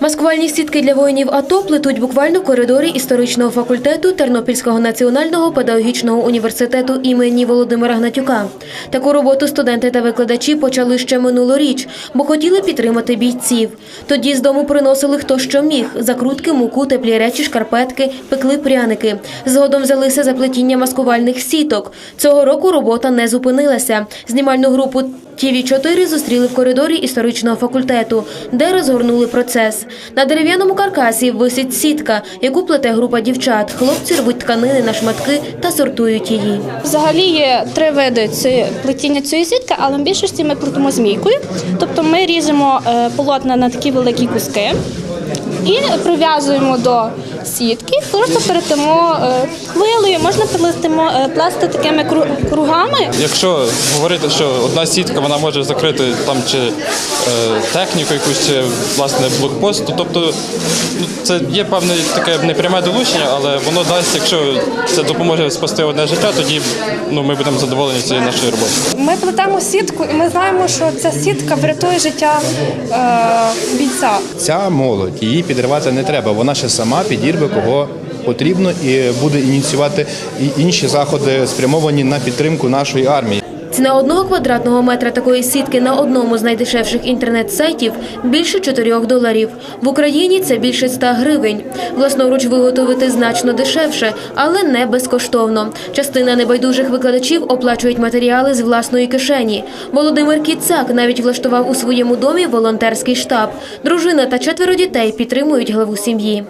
Маскувальні сітки для воїнів АТО плетуть буквально в коридорі історичного факультету Тернопільського національного педагогічного університету імені Володимира Гнатюка. Таку роботу студенти та викладачі почали ще минулоріч, бо хотіли підтримати бійців. Тоді з дому приносили хто що міг: закрутки, муку, теплі речі, шкарпетки, пекли пряники. Згодом взялися за плетіння маскувальних сіток. Цього року робота не зупинилася. Знімальну групу тв 4 зустріли в коридорі історичного факультету, де розгорнули процес. На дерев'яному каркасі висить сітка, яку плете група дівчат. Хлопці рвуть тканини на шматки та сортують її. Взагалі є три види ці- плетіння цієї сітки, але в більшості ми плетемо змійкою. Тобто ми ріжемо е, полотна на такі великі куски і прив'язуємо до сітки, просто перетимо можна е, плести такими кру- кругами. Якщо говорити, що одна сітка вона може закрити там чи е, техніку якусь чи власне блокпост, то тобто ну, це є певне таке непряме долучення, але воно дасть, якщо це допоможе спасти одне життя, тоді ну, ми будемо задоволені цією нашою роботою. Ми плетемо сітку, і ми знаємо, що ця сітка врятує життя е, бійця. Ця молодь її підривати не треба. Вона ще сама підірве кого потрібно і буде ініціювати і інші заходи спрямовані на підтримку нашої армії. Ціна одного квадратного метра такої сітки на одному з найдешевших інтернет-сайтів більше 4 доларів. В Україні це більше 100 гривень. Власноруч виготовити значно дешевше, але не безкоштовно. Частина небайдужих викладачів оплачують матеріали з власної кишені. Володимир Кіцак навіть влаштував у своєму домі волонтерський штаб. Дружина та четверо дітей підтримують главу сім'ї.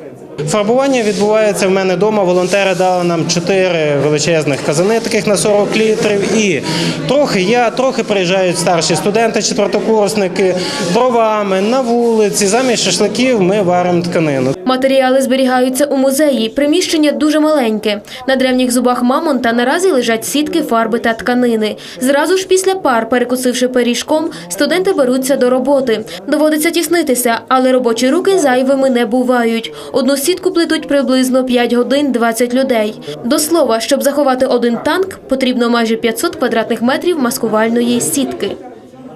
Фарбування відбувається в мене вдома. Волонтери дали нам чотири величезних казани, таких на 40 літрів. І трохи я, трохи приїжджають старші студенти, четвертокурсники, дровами на вулиці. Замість шашликів ми варимо тканину. Матеріали зберігаються у музеї. Приміщення дуже маленьке. На древніх зубах мамонта наразі лежать сітки, фарби та тканини. Зразу ж після пар, перекусивши пиріжком, студенти беруться до роботи. Доводиться тіснитися, але робочі руки зайвими не бувають. Одну сітку плетуть приблизно 5 годин 20 людей. До слова, щоб заховати один танк, потрібно майже 500 квадратних метрів маскувальної сітки.